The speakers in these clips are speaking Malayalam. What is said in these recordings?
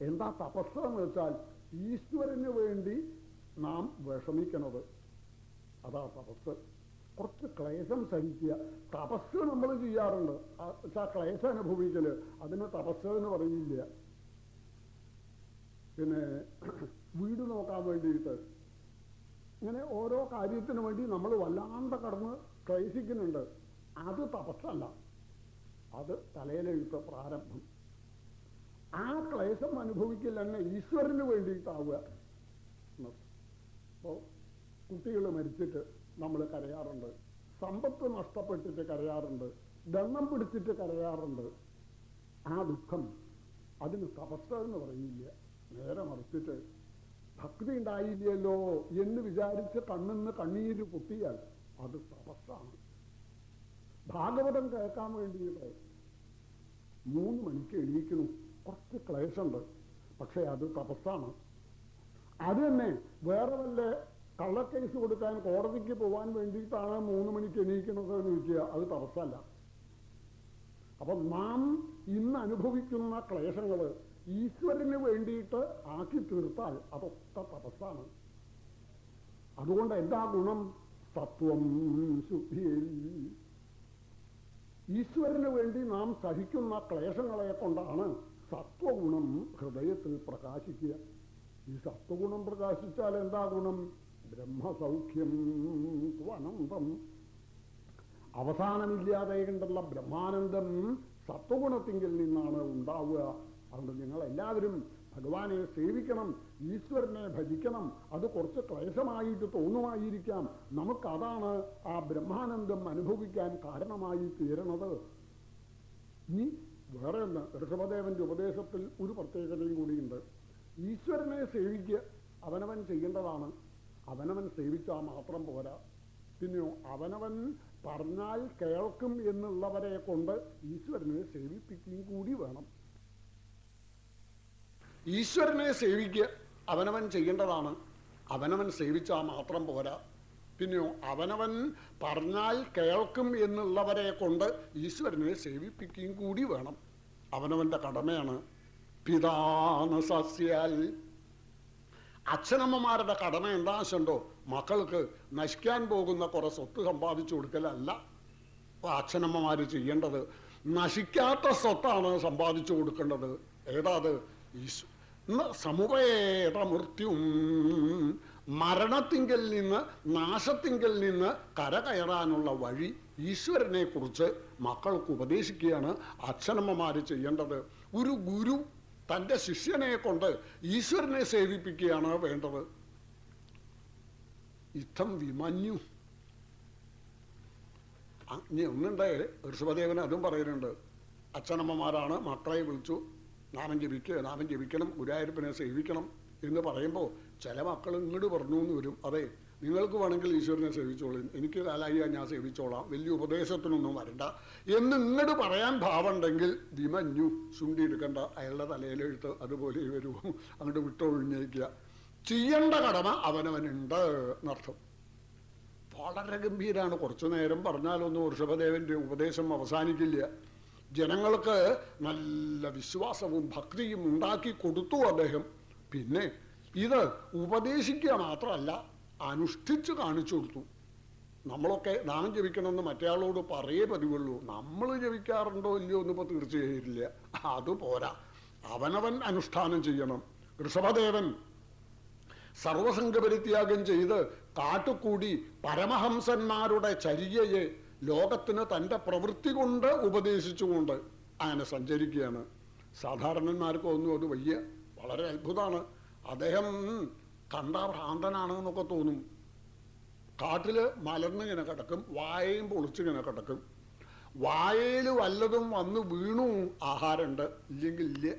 എന്താ തപസ് എന്ന് വെച്ചാൽ ഈശ്വരന് വേണ്ടി നാം വിഷമിക്കണത്. അതാ തപസ് കുറച്ച് ക്ലേശം സഹിക്കുക. തപസ് നമ്മൾ ചെയ്യാറുണ്ട്. ആ ക്ലേശം അനുഭവിക്കൽ. അതിന് തപസ് എന്ന് പറയില്ല. പിന്നെ വീട് നോക്കാൻ വേണ്ടിയിട്ട് ഇങ്ങനെ ഓരോ കാര്യത്തിന് വേണ്ടി നമ്മൾ വല്ലാണ്ട് കടന്ന് ക്ലേശിക്കുന്നുണ്ട്. അത് തപസ്സല്ല. അത് തലയിലെഴുത്ത പ്രാരംഭം. ആ ക്ലേശം അനുഭവിക്കില്ല എന്നെ ഈശ്വരന് വേണ്ടിയിട്ടാവുക. അപ്പോൾ കുട്ടികൾ മരിച്ചിട്ട് നമ്മൾ കരയാറുണ്ട്. സമ്പത്ത് നഷ്ടപ്പെട്ടിട്ട് കരയാറുണ്ട്. ദണ്ണം പിടിച്ചിട്ട് കരയാറുണ്ട്. ആ ദുഃഖം അതിന് തപസ് എന്ന് പറയില്ല നേരെ മറിച്ചിട്ട് ഭക്തി ഉണ്ടായില്ലല്ലോ എന്ന് വിചാരിച്ച് കണ്ണിന്ന് കണ്ണീര് പൊട്ടിയാൽ അത് തപസ്സാണ്. ഭാഗവതം കേൾക്കാൻ വേണ്ടിയിട്ട് മൂന്ന് മണിക്ക് എണീക്കണം കുറച്ച് ക്ലേശമുണ്ട്. പക്ഷേ അത് തപസ്സാണ്. അത് തന്നെ വേറെ വല്ല കള്ളക്കേസ് കൊടുക്കാൻ കോടതിക്ക് പോകാൻ വേണ്ടിയിട്ടാണ് മൂന്ന് മണിക്ക് എണീക്കുന്നത് എന്ന് ചോദിക്കുക അത് തപസ്സല്ല. അപ്പൊ നാം ഇന്ന് അനുഭവിക്കുന്ന ക്ലേശങ്ങൾ ഈശ്വരന് വേണ്ടിയിട്ട് ആക്കി തീർത്താൽ അതൊക്കെ തപസ്സാണ്. അതുകൊണ്ട് എന്താ ഗുണം? സത്വം ശുദ്ധിയിൽ ഈശ്വരന് വേണ്ടി നാം സഹിക്കുന്ന ക്ലേശങ്ങളെ കൊണ്ടാണ് സത്വഗുണം ഹൃദയത്തിൽ പ്രകാശിക്കുക. ഈ സത്വഗുണം പ്രകാശിച്ചാൽ എന്താ ഗുണം? ബ്രഹ്മസൗഖ്യം അനന്തം അവസാനമില്ലാതെ കണ്ടുള്ള ബ്രഹ്മാനന്ദം സത്വഗുണത്തിങ്കിൽ നിന്നാണ് ഉണ്ടാവുക. അതുകൊണ്ട് നിങ്ങൾ എല്ലാവരും ഭഗവാനെ സേവിക്കണം ഈശ്വരനെ ഭജിക്കണം. അത് കുറച്ച് ക്ലേശമായിട്ട് തോന്നുമായിരിക്കാം. നമുക്കതാണ് ആ ബ്രഹ്മാനന്ദം അനുഭവിക്കാൻ കാരണമായി തീരണത്. ഇനി വേറെ ഒന്ന് ഋഷഭദേവന്റെ ഉപദേശത്തിൽ ഒരു പ്രത്യേകതയും കൂടിയുണ്ട്. ഈശ്വരനെ സേവിക്കുക അവനവൻ ചെയ്യേണ്ടതാണ്. അവനവൻ സേവിച്ചാൽ മാത്രം പോരാ. പിന്നെയോ അവനവൻ പറഞ്ഞാൽ കേൾക്കും എന്നുള്ളവരെ കൊണ്ട് ഈശ്വരനെ സേവിപ്പിക്കുകയും കൂടി വേണം. ഈശ്വരനെ സേവിക്കുക അവനവൻ ചെയ്യേണ്ടതാണ്. അവനവൻ സേവിച്ചാൽ മാത്രം പോരാ. പിന്നെയോ അവനവൻ പറഞ്ഞാൽ കേൾക്കും എന്നുള്ളവരെ കൊണ്ട് ഈശ്വരനെ സേവിപ്പിക്കുകയും കൂടി വേണം. അവനവന്റെ കടമയാണ്. പിതാന സസ്യാൽ. അച്ഛനമ്മമാരുടെ കടമ എന്താ മക്കൾക്ക് നശിക്കാൻ പോകുന്ന കുറെ സ്വത്ത് സമ്പാദിച്ചു കൊടുക്കലല്ല. അച്ഛനമ്മമാര് ചെയ്യേണ്ടത് നശിക്കാത്ത സ്വത്താണ് സമ്പാദിച്ചു കൊടുക്കേണ്ടത്. ഏതാത് ഈശ്വര ഈശോ സമുപേത മൃത്യും മരണത്തിങ്കൽ നിന്ന് നാശത്തിങ്കൽ നിന്ന് കരകയറാനുള്ള വഴി ഈശ്വരനെ കുറിച്ച് മക്കൾക്ക് ഉപദേശിക്കുകയാണ് അച്ഛനമ്മമാർ ചെയ്യേണ്ടത്. ഒരു ഗുരു തന്റെ ശിഷ്യനെ കൊണ്ട് ഈശ്വരനെ സേവിപ്പിക്കുകയാണ് വേണ്ടത്. ഇത്തം വിമന്യു. ഇനി ഒന്നുണ്ടേ. ഋഷഭദേവൻ അതും പറയുന്നുണ്ട്. അച്ഛനമ്മമാരാണ് മക്കളെ വിളിച്ചു നാമം ജപിക്കുക നാമം ജപിക്കണം ഗുരുവായൂരപ്പനെ സേവിക്കണം എന്ന് പറയുമ്പോൾ ചില മക്കൾ ഇങ്ങോട്ട് പറഞ്ഞു എന്ന് വരും. അതെ നിങ്ങൾക്ക് വേണമെങ്കിൽ ഈശ്വരനെ സേവിച്ചോളും. എനിക്ക് കാലായി ഞാൻ സേവിച്ചോളാം. വലിയ ഉപദേശത്തിനൊന്നും വരണ്ട. എന്ന് ഇങ്ങോട്ട് പറയാൻ ഭാവമുണ്ടെങ്കിൽ ദിമഞ്ഞു ചുണ്ടി എടുക്കണ്ട അയാളുടെ തലയിലെഴുത്ത് അതുപോലെ വരൂ. അങ്ങോട്ട് വിട്ടൊഴിഞ്ഞേക്കുക. ചെയ്യേണ്ട കടമ അവനവനുണ്ട് എന്നർത്ഥം. വളരെ ഗംഭീരാണ്. കുറച്ചു നേരം പറഞ്ഞാലൊന്നും ഋഷഭദേവന്റെ ഉപദേശം അവസാനിക്കില്ല. ജനങ്ങൾക്ക് നല്ല വിശ്വാസവും ഭക്തിയും ഉണ്ടാക്കി കൊടുത്തു അദ്ദേഹം. പിന്നെ ഇത് ഉപദേശിക്കുക മാത്രമല്ല അനുഷ്ഠിച്ചു കാണിച്ചു കൊടുത്തു. നമ്മളൊക്കെ നാം ജപിക്കണമെന്ന് മറ്റേയാളോട് പറയേ പതിവുള്ളൂ. നമ്മൾ ജപിക്കാറുണ്ടോ ഇല്ലയോ എന്നിപ്പോൾ തീർച്ചയായില്ല അത് പോരാ. അവനവൻ അനുഷ്ഠാനം ചെയ്യണം. ഋഷഭദേവൻ സർവസംഘപരിത്യാഗം ചെയ്ത് കാട്ടുകൂടി പരമഹംസന്മാരുടെ ചര്യയെ ലോകത്തിന് തന്റെ പ്രവൃത്തി കൊണ്ട് ഉപദേശിച്ചുകൊണ്ട് അങ്ങനെ സഞ്ചരിക്കുകയാണ്. സാധാരണന്മാർക്ക് ഒന്നും അത് വയ്യ. വളരെ അത്ഭുതമാണ്. അദ്ദേഹം കണ്ട ഭ്രാന്തനാണ് എന്നൊക്കെ തോന്നും കാട്ടിൽ മലർന്നിങ്ങനെ കിടക്കും വായയും പൊളിച്ചിങ്ങനെ കിടക്കും. വായയിൽ വല്ലതും വന്ന് വീണു ആഹാരമുണ്ട് ഇല്ലെങ്കിൽ ഇല്ല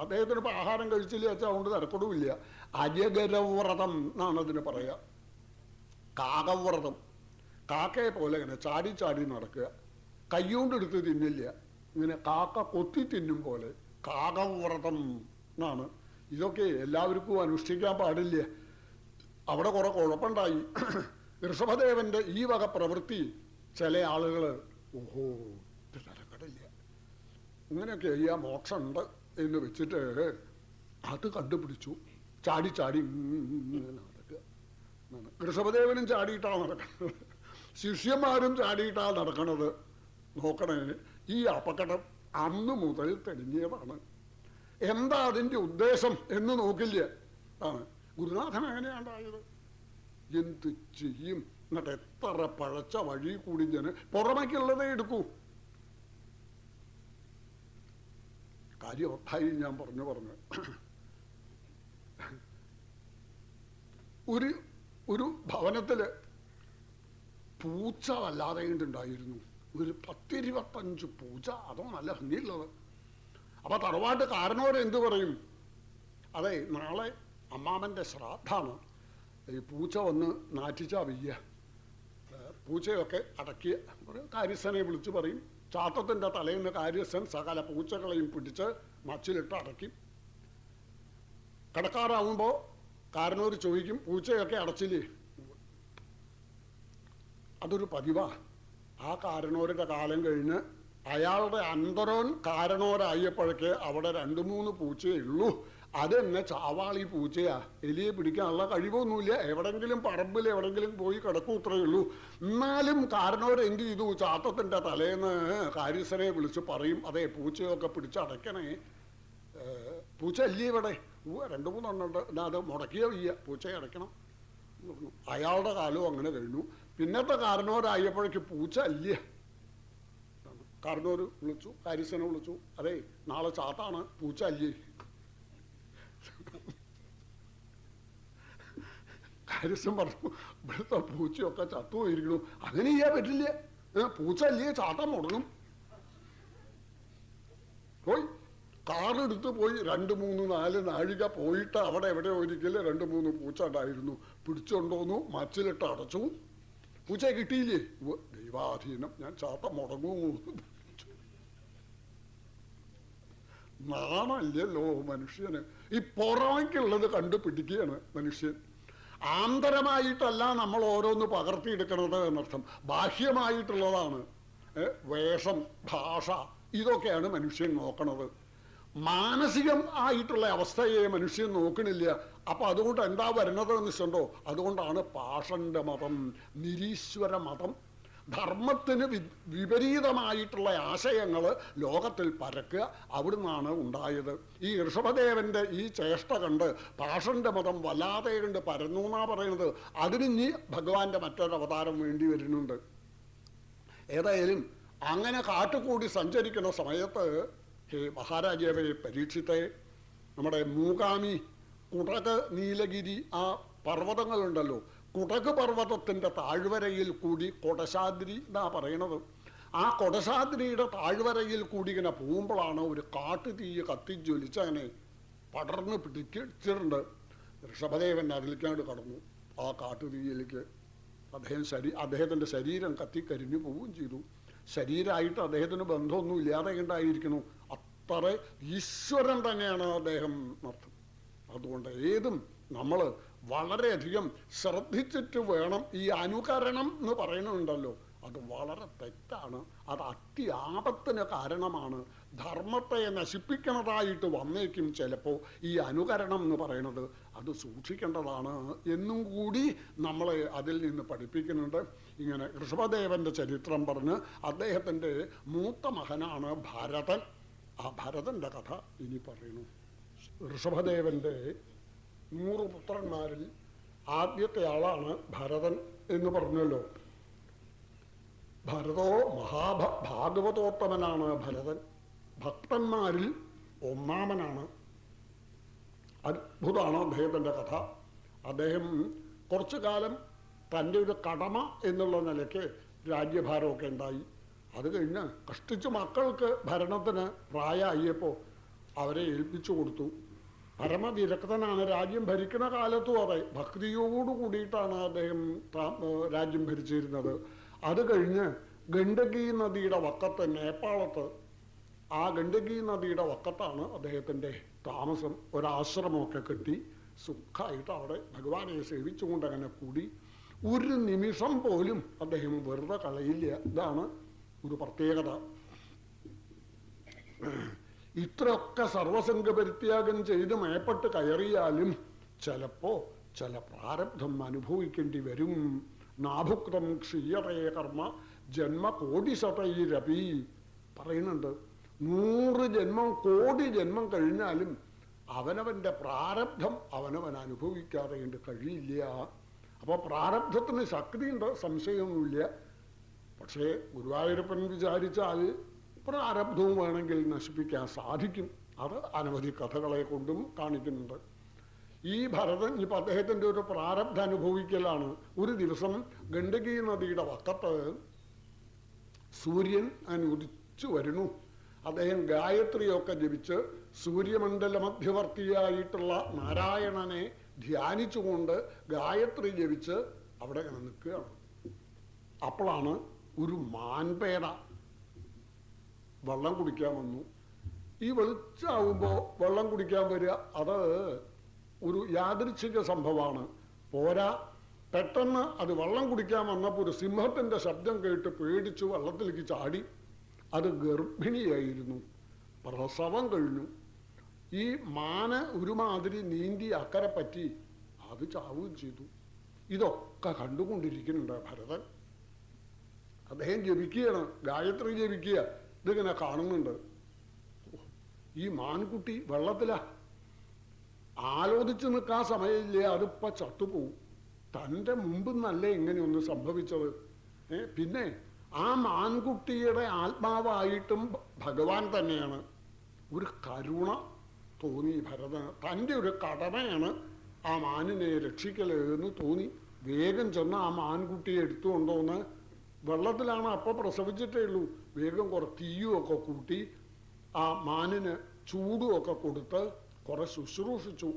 അദ്ദേഹത്തിന് ഇപ്പം ആഹാരം കഴിച്ചില്ല വെച്ചാൽ അതുകൊണ്ട് തിരക്കൊടുമില്ല അജഗരവ്രതം എന്നാണ് അതിന് പറയുക കാകവ്രതം. കാക്കയെ പോലെ ഇങ്ങനെ ചാടി ചാടി നടക്കുക. കയ്യോണ്ടെടുത്ത് തിന്നില്ല. ഇങ്ങനെ കാക്ക കൊത്തി തിന്നും പോലെ. കാകവ്രതം എന്നാണ്. ഇതൊക്കെ എല്ലാവർക്കും അനുഷ്ഠിക്കാൻ പാടില്ല. അവിടെ കുറെ കുഴപ്പമുണ്ടായി. ഋഷഭദേവന്റെ ഈ വക പ്രവൃത്തി ചില ആളുകൾ ഓഹോ ഇത് നടക്കടില്ല ഇങ്ങനെയൊക്കെ ചെയ്യാൻ മോക്ഷമുണ്ട് എന്ന് വെച്ചിട്ട് അത് കണ്ടുപിടിച്ചു. ചാടി ചാടി നടക്കുക. ഋഷഭദേവനും ചാടിയിട്ടാണ് നടക്കുന്നത്. ശിഷ്യന്മാരും ചാടിയിട്ടാണ് നടക്കണത്. നോക്കണേ ഈ അപകടം അന്ന് മുതൽ തെളിഞ്ഞതാണ്. എന്താ അതിന്റെ ഉദ്ദേശം എന്ന് നോക്കില്ല. ആണ്. ഗുരുനാഥൻ എങ്ങനെയാണ്ടായത് എന്ത് ചെയ്യും? എന്നിട്ട് എത്ര പഴച്ച വഴി കൂടി ഞാൻ പുറമേക്കുള്ളതേ എടുക്കൂ. കാര്യം ഒട്ടായി ഞാൻ പറഞ്ഞു പറഞ്ഞു ഒരു ഒരു ഭവനത്തിൽ പൂച്ച വല്ലാതെ ഉണ്ടായിരുന്നു ഒരു പത്തിരുപത്തഞ്ച് പൂച്ച അതോ നല്ല ഭംഗിയുള്ളത്. അപ്പൊ തറവാട്ട് കാരനോട് എന്തു പറയും? അതെ നാളെ അമ്മാമന്റെ ശ്രാദ്ധാണ് ഈ പൂച്ച വന്ന് നാറ്റിച്ചാ വയ്യ. പൂച്ചയൊക്കെ അടക്കിയ പറയും, കാര്യസ്ഥനെ വിളിച്ചു പറയും. ചാത്തത്തിന്റെ തലേന്ന് കാര്യസ്ഥൻ സകല പൂച്ചകളെയും പിടിച്ച് മച്ചിലിട്ട് അടക്കി കടക്കാറാവുമ്പോ കാരനോട് ചോദിക്കും പൂച്ചയൊക്കെ അടച്ചില്ലേ? അതൊരു പതിവാ. ആ കാരണോരുടെ കാലം കഴിഞ്ഞ് അയാളുടെ അന്തരോൻ കാരണോരായപ്പോഴേക്ക് അവിടെ രണ്ടു മൂന്ന് പൂച്ചയേ ഉള്ളൂ. അത് തന്നെ ചാവാളി പൂച്ചയാ. എലിയെ പിടിക്കാനുള്ള കഴിവൊന്നുമില്ല. എവിടെങ്കിലും പറമ്പിൽ എവിടെങ്കിലും പോയി കിടക്കൂത്രേ ഉള്ളൂ. എന്നാലും കാരണവരെന്ത് ചെയ്തു? ചാത്തത്തിന്റെ തലേന്ന് കാര്യസ്ഥനെ വിളിച്ച് പറയും അതെ പൂച്ചയൊക്കെ പിടിച്ചടയ്ക്കണേ. പൂച്ച അല്ലേ ഇവിടെ? രണ്ടു മൂന്നെണ്ണുണ്ട് അത് മുടക്കിയോ വയ്യ. പൂച്ചയെ അടയ്ക്കണം. അയാളുടെ കാലവും അങ്ങനെ കഴിഞ്ഞു. പിന്നത്തെ കാരണവരായപ്പോഴേക്ക് പൂച്ച അല്ല കാരണവര് വിളിച്ചു ഹാരിസനെ വിളിച്ചു. അതെ നാളെ ചാത്താണ് പൂച്ച അല്ലേ ഹാരിസൻ പറഞ്ഞു ഇവിടുത്തെ പൂച്ചയൊക്കെ ചത്തുപോയിരിക്കണു. അങ്ങനെ ചെയ്യാൻ പറ്റില്ല. പൂച്ച അല്ലേ ചാട്ടം മുടങ്ങും പോയി. കാറെടുത്ത് പോയി രണ്ട് മൂന്ന് നാല് നാഴിക പോയിട്ട് അവിടെ എവിടെ ഒരിക്കലും രണ്ട് മൂന്ന് പൂച്ച ഉണ്ടായിരുന്നു. പിടിച്ചുകൊണ്ടോന്നു മച്ചിലിട്ട് അടച്ചു. പൂച്ചയെ കിട്ടിയില്ലേ? ദൈവാധീനം. ഞാൻ ചാട്ട മുടങ്ങൂ. നാണല്ലല്ലോ മനുഷ്യന്? ഈ പുറമേക്കുള്ളത് കണ്ടുപിടിക്കുകയാണ് മനുഷ്യൻ. ആന്തരമായിട്ടല്ല നമ്മൾ ഓരോന്ന് പകർത്തിയെടുക്കണത് എന്നർത്ഥം. ബാഹ്യമായിട്ടുള്ളതാണ് വേഷം ഭാഷ ഇതൊക്കെയാണ് മനുഷ്യൻ നോക്കണത്. മാനസികം ആയിട്ടുള്ള അവസ്ഥയെ മനുഷ്യൻ നോക്കണില്ല. അപ്പൊ അതുകൊണ്ട് എന്താ വരുന്നത് എന്ന് അതുകൊണ്ടാണ് പാഷന്റെ മതം നിരീശ്വര മതം ധർമ്മത്തിന് വിപരീതമായിട്ടുള്ള ആശയങ്ങൾ ലോകത്തിൽ പരക്കുക അവിടുന്നാണ് ഉണ്ടായത്. ഈ ഋഷഭദേവന്റെ ഈ ചേഷ്ട കണ്ട് പാഷന്റെ മതം വല്ലാതെ കണ്ട് പരന്നു എന്നാ പറയുന്നത്. അതിന് ഭഗവാന്റെ മറ്റൊരവതാരം വേണ്ടി വരുന്നുണ്ട്. ഏതായാലും അങ്ങനെ കാട്ടുകൂടി സഞ്ചരിക്കുന്ന സമയത്ത് ഹേ മഹാരാജാവെ പരീക്ഷിത്തെ നമ്മുടെ മൂകാമി കുടക് നീലഗിരി ആ പർവതങ്ങളുണ്ടല്ലോ. കുടക് പർവതത്തിന്റെ താഴ്വരയിൽ കൂടി കൊടശാദ്രി എന്നാ പറയണത്. ആ കൊടശാദ്രിയുടെ താഴ്വരയിൽ കൂടി ഇങ്ങനെ പോകുമ്പോഴാണ് ഒരു കാട്ടുതീ അങ്ങനെ പടർന്ന് പിടിച്ചിട്ടുണ്ട്. ഋഷഭദേവൻ അതിലേക്കാണ്ട് കടന്നു. ആ കാട്ടുതീയിലേക്ക് അദ്ദേഹം ശരീ അദ്ദേഹത്തിന്റെ ശരീരം കത്തിക്കരിഞ്ഞു പോവുകയും ചെയ്തു. ശരീരമായിട്ട് അദ്ദേഹത്തിന് ബന്ധമൊന്നും ഇല്ലാതെ ഉണ്ടായിരിക്കുന്നു. അത്ര ഈശ്വരൻ തന്നെയാണ് അദ്ദേഹം അർത്ഥം അതുകൊണ്ട് ഏതും നമ്മൾ വളരെയധികം ശ്രദ്ധിച്ചിട്ട് വേണം ഈ അനുകരണം എന്ന് പറയുന്നുണ്ടല്ലോ. അത് വളരെ തെറ്റാണ്. അത് അത്യാപത്തിന് കാരണമാണ്. ധർമ്മത്തെ നശിപ്പിക്കുന്നതായിട്ട് വന്നേക്കും ചിലപ്പോൾ ഈ അനുകരണം എന്ന് പറയുന്നത്. അത് സൂക്ഷിക്കേണ്ടതാണ് എന്നും കൂടി നമ്മളെ അതിൽ നിന്ന് പഠിപ്പിക്കുന്നുണ്ട്. ഇങ്ങനെ ഋഷഭദേവന്റെ ചരിത്രം പറഞ്ഞ് അദ്ദേഹത്തിന്റെ മൂത്ത മകനാണ് ഭരതൻ. ആ ഭരതന്റെ കഥ ഇനി പറയുന്നു. ഋഷഭദേവന്റെ നൂറ് പുത്രന്മാരിൽ ആദ്യത്തെ ആളാണ് ഭരതൻ എന്ന് പറഞ്ഞല്ലോ. ഭരതോ മഹാഭ ഭാഗവതോത്തമനാണ് ഭരതൻ. ഭക്തന്മാരിൽ ഒന്നാമനാണ്. അത്ഭുതമാണ് അദ്ദേഹത്തിന്റെ കഥ. അദ്ദേഹം കുറച്ചു കാലം തന്റെ ഒരു കടമ എന്നുള്ള നിലയ്ക്ക് രാജ്യഭാരമൊക്കെ ഉണ്ടായി. അത് കഴിഞ്ഞ് കഷ്ടിച്ച് മക്കൾക്ക് ഭരണത്തിന് പ്രായമായപ്പോൾ അവരെ ഏൽപ്പിച്ചു കൊടുത്തു. പരമവിരക്തനാണ് രാജ്യം ഭരിക്കുന്ന കാലത്തും അതെ ഭക്തിയോട് കൂടിയിട്ടാണ് അദ്ദേഹം രാജ്യം ഭരിച്ചിരുന്നത്. അത് കഴിഞ്ഞ് ഗണ്ഡകി നദിയുടെ വക്കത്ത് നേപ്പാളത്ത് ആ ഗണ്ഡകി നദിയുടെ വക്കത്താണ് അദ്ദേഹത്തിന്റെ താമസം. ഒരാശ്രമമൊക്കെ കെട്ടി സുഖമായിട്ട് അവിടെ ഭഗവാനെ സേവിച്ചുകൊണ്ട് അങ്ങനെ കൂടി ഒരു നിമിഷം പോലും അദ്ദേഹം വെറുതെ കളയില്ല. ഇതാണ് ഒരു പ്രത്യേകത. ഇത്രയൊക്കെ സർവസംഘ പരിത്യാഗം ചെയ്ത് മേപ്പെട്ട് കയറിയാലും ചിലപ്പോ ചില പ്രാരബ്ധം അനുഭവിക്കേണ്ടി വരും. നാഭുക്തം ക്ഷീയതേ കർമ്മ ജന്മ കോടിശതൈരപി പറയുന്നുണ്ട് നൂറ് ജന്മം കോടി ജന്മം കഴിഞ്ഞാലും അവനവന്റെ പ്രാരബ്ധം അവനവൻ അനുഭവിക്കാതെ കണ്ട് കഴിയില്ല. അപ്പോൾ പ്രാരബ്ധത്തിന് ശക്തിയുണ്ട് സംശയമൊന്നുമില്ല. പക്ഷേ ഗുരുവായൂരപ്പൻ വിചാരിച്ചാൽ പ്രാരബ്ധവും വേണമെങ്കിൽ നശിപ്പിക്കാൻ സാധിക്കും. അത് അനവധി കഥകളെ കൊണ്ടും കാണിക്കുന്നുണ്ട്. ഈ ഭരതൻ ഇപ്പൊ അദ്ദേഹത്തിന്റെ ഒരു പ്രാരബ്ധ അനുഭവിക്കലാണ്. ഒരു ദിവസം ഗണ്ഡകി നദിയുടെ വക്കത്ത് സൂര്യൻ അനുദിച്ചു വരുന്നു. അദ്ദേഹം ഗായത്രിയൊക്കെ ജപിച്ച് സൂര്യമണ്ഡല മധ്യവർത്തിയായിട്ടുള്ള നാരായണനെ ധ്യാനിച്ചുകൊണ്ട് ഗായത്രി ജപിച്ച് അവിടെ നിൽക്കുകയാണ്. അപ്പോഴാണ് ഒരു മാൻപേട വെള്ളം കുടിക്കാൻ വന്നു. ഈ വെളിച്ചാവുമ്പോ വെള്ളം കുടിക്കാൻ വരിക അത് ഒരു യാദൃച്ഛിക സംഭവമാണ്. പോരാ പെട്ടെന്ന് അത് വെള്ളം കുടിക്കാൻ വന്നപ്പോൾ ഒരു സിംഹത്തിന്റെ ശബ്ദം കേട്ട് പേടിച്ച് വെള്ളത്തിലേക്ക് ചാടി. അത് ഗർഭിണിയായിരുന്നു. പ്രസവം കഴിഞ്ഞു. ഈ മാന ഒരുമാതിരി നീന്തി അക്കരെ പറ്റി അത് ചാവുകയും ചെയ്തു. ഇതൊക്കെ കണ്ടുകൊണ്ടിരിക്കുന്നുണ്ട് ഭരതൻ. അദ്ദേഹം ജപിക്കുകയാണ് ഗായത്രി ജപിക്കുക. ഇതിങ്ങനെ കാണുന്നുണ്ട്. ഈ മാൻകുട്ടി വെള്ളത്തിലാ. ആലോചിച്ച് നിൽക്കാൻ സമയമില്ല അതിപ്പ ചത്തുപോവും. തന്റെ മുമ്പ് നല്ല ഇങ്ങനെയൊന്ന് സംഭവിച്ചത്? പിന്നെ ആ മാൻകുട്ടിയുടെ ആത്മാവായിട്ടും ഭഗവാൻ തന്നെയാണ്. ഒരു കരുണ തോന്നി ഭരതന്. തന്റെ ഒരു കടമയാണ് ആ മാനിനെ രക്ഷിക്കൽ എന്ന് തോന്നി. വേഗം ചെന്ന് ആ മാൻകുട്ടിയെ എടുത്തുകൊണ്ടോന്ന് വെള്ളത്തിലാണ് അപ്പൊ പ്രസവിച്ചിട്ടേ ഉള്ളൂ. വേഗം കുറെ തീയുമൊക്കെ കൂട്ടി ആ മാനിന് ചൂടുമൊക്കെ കൊടുത്ത് കുറെ ശുശ്രൂഷിച്ചു.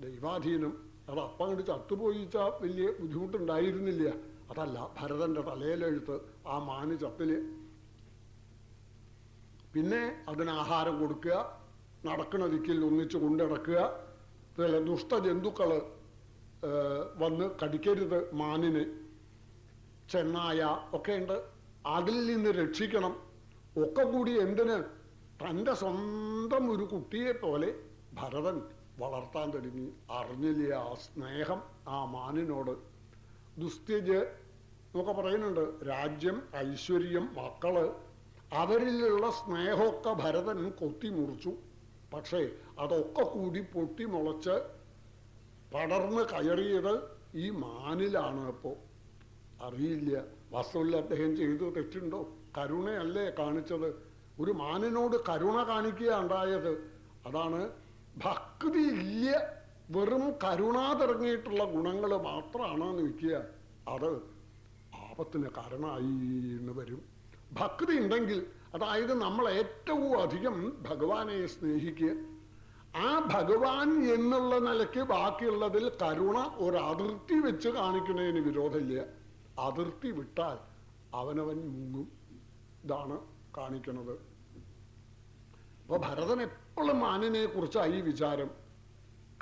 ദൈവാധീനം. അത് അപ്പം അങ്ങോട്ട് ചത്തുപോയിച്ച വലിയ ബുദ്ധിമുട്ടുണ്ടായിരുന്നില്ല. അതല്ല ഭരതന്റെ തലയിലെഴുത്ത് ആ മാന് ചത്തിൽ. പിന്നെ അതിന് ആഹാരം കൊടുക്കുക നടക്കുന്ന ദിക്കിൽ ഒന്നിച്ച് കൊണ്ടിടക്കുക ചില ദുഷ്ടജന്തുക്കൾ ഏർ, വന്ന് കടിക്കരുത് മാനിന്. ചെന്നായ ഒക്കെ ഉണ്ട്. അതിൽ നിന്ന് രക്ഷിക്കണം. ഒക്കെ കൂടി എന്തിന്? തന്റെ സ്വന്തം ഒരു കുട്ടിയെ പോലെ ഭരതൻ വളർത്താൻ തുടങ്ങി. അറിഞ്ഞില്ലേ ആ സ്നേഹം ആ മാനിനോട്? ദുസ്ത്യജ് എന്നൊക്കെ പറയുന്നുണ്ട്. രാജ്യം ഐശ്വര്യം മക്കൾ അവരിലുള്ള സ്നേഹമൊക്കെ ഭരതൻ കൊത്തിമുറിച്ചു പക്ഷേ അതൊക്കെ കൂടി പൊട്ടിമുളച്ച് പടർന്ന് കയറിയത് ഈ മാനിലാണ് ഇപ്പോൾ അറിയില്ല. വാസ്തവത്തിൽ അദ്ദേഹം ചെയ്തു തെറ്റുണ്ടോ? കരുണയല്ലേ കാണിച്ചത്. ഒരു മാനിനോട് കരുണ കാണിക്കുക ഉണ്ടായത്. അതാണ് ഭക്തി ഇല്ല വെറും കരുണ തുടങ്ങിയിട്ടുള്ള ഗുണങ്ങൾ മാത്രമാണ് നിൽക്കുക അത് പാപത്തിന് കാരണമായി എന്ന് വരും. ഭക്തി ഉണ്ടെങ്കിൽ അതായത് നമ്മൾ ഏറ്റവും അധികം ഭഗവാനെ സ്നേഹിക്കുക. ആ ഭഗവാൻ എന്നുള്ള നിലയ്ക്ക് ബാക്കിയുള്ളതിൽ കരുണ ഒരതിർത്തി വെച്ച് കാണിക്കുന്നതിന് വിരോധമില്ല. അതിർത്തി വിട്ടാൽ അവനവൻ മുങ്ങും. ഇതാണ് കാണിക്കുന്നത്. അപ്പൊ ഭരതൻ എപ്പോഴും മാനിനെ കുറിച്ചായി വിചാരം.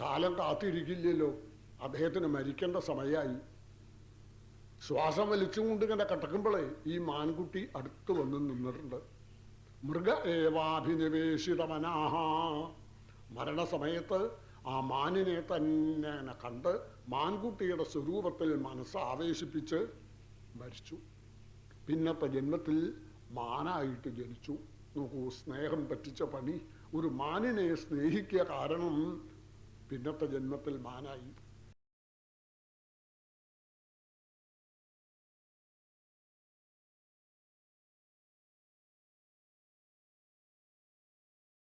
കാലം കാത്തിരിക്കില്ലല്ലോ. അദ്ദേഹത്തിന് മരിക്കേണ്ട സമയമായി. ശ്വാസം വലിച്ചുകൊണ്ട് ഇങ്ങനെ കിടക്കുമ്പോഴേ ഈ മാൻകുട്ടി അടുത്ത് വന്ന് നിന്നിട്ടുണ്ട്. മൃഗ ഏവാഭിനിവേശിതമനാഹ. മരണസമയത്ത് ആ മാനിനെ തന്നെ കണ്ട് മാൻകുട്ടിയുടെ സ്വരൂപത്തിൽ മനസ്സ് ആവേശിപ്പിച്ച് മരിച്ചു. പിന്നത്തെ ജന്മത്തിൽ മാനായിട്ട് ജനിച്ചു. നോക്കൂ സ്നേഹം പറ്റിച്ച പണി. ഒരു മാനിനെ സ്നേഹിക്കുക കാരണം പിന്നത്തെ ജന്മത്തിൽ മാനായി.